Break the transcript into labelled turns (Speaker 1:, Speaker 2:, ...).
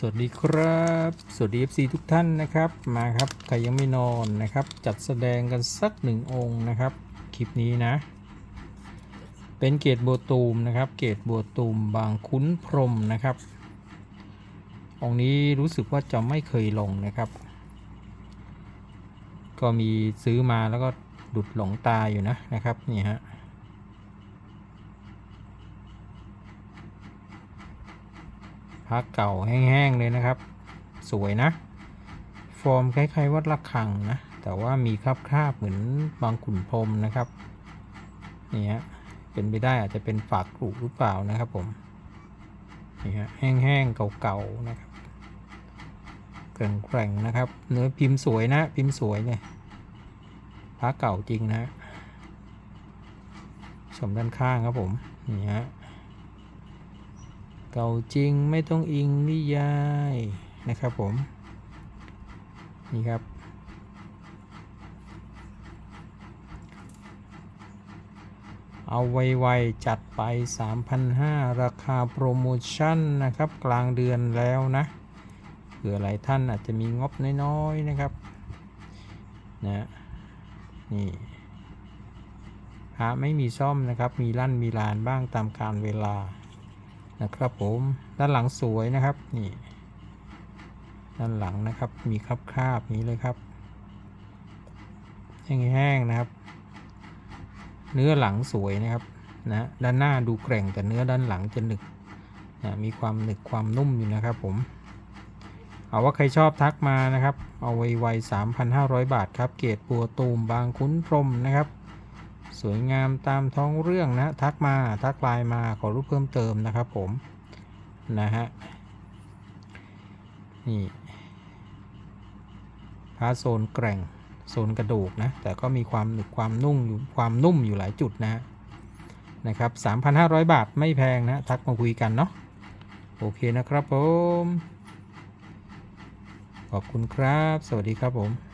Speaker 1: สวัสดีครับ สวัสดี FC ทุกท่านนะครับ มาครับใครยังไม่นอนนะครับ จัดแสดงกันสักหนึ่งองค์นะครับ คลิปนี้นะ เป็นเกตบัวตูมนะครับ เกตบัวตูมบางคุ้นพรมนะครับ องค์นี้รู้สึกว่าจะไม่เคยลงนะครับ ก็มีซื้อมาแล้วก็ดุดหลงตาอยู่นะนะครับนี่ฮะ พักเก่าแห้งๆเลยนะครับ สวยนะ ฟอร์มคล้ายๆวัดระฆังนะ แต่ว่ามีคราบคราบๆเหมือนบางขุนพรมนะครับนี่ฮะเป็นไปได้อาจจะเป็นฝากกรุหรือเปล่านะครับผมนี่ฮะแห้งๆเก่าๆนะครับแกร่งๆนะครับ เนื้อพิมพ์สวยนะพิมพ์สวยเนี่ยพระเก่าจริงนะชมด้านข้างครับผมนี่ฮะ เก่าจริงไม่ต้องอิงนิยายนะครับผม นี่ครับ เอาไวๆจัดไป 3,500 ราคาโปรโมชั่นนะครับ กลางเดือนแล้วนะเผื่อหลายท่านอาจจะมีงบน้อยๆนะครับนะนี่พระไม่มีซ่อมนะครับ มีลั่นมีลานบ้างตามการเวลา นะครับผมด้านหลังสวยนะครับนี่ด้านหลังนะครับมีคราบคราบนี้เลยครับแห้งๆนะครับ เนื้อหลังสวยนะครับนะด้านหน้าดูแกร่งแต่เนื้อด้านหลังจะหนึกนะมีความหนึกความนุ่มอยู่นะครับผมเอาว่าใครชอบทักมานะครับ เอาไวไว3,500 บาทครับ เกตปัวตูมบางคุ้นพรมนะครับ สวยงามตามท้องเรื่องนะ ทักมาทักไลน์มาขอรูปเพิ่มเติมนะครับผมนะฮะนี่พาโซนแกร่งโซนกระดูกนะ แต่ก็มีความหนึบความนุ่มอยู่ความนุ่มอยู่หลายจุดนะฮะนะครับ 3,500 บาทไม่แพงนะ ทักมาคุยกันเนาะโอเคนะครับผม ขอบคุณครับ สวัสดีครับผม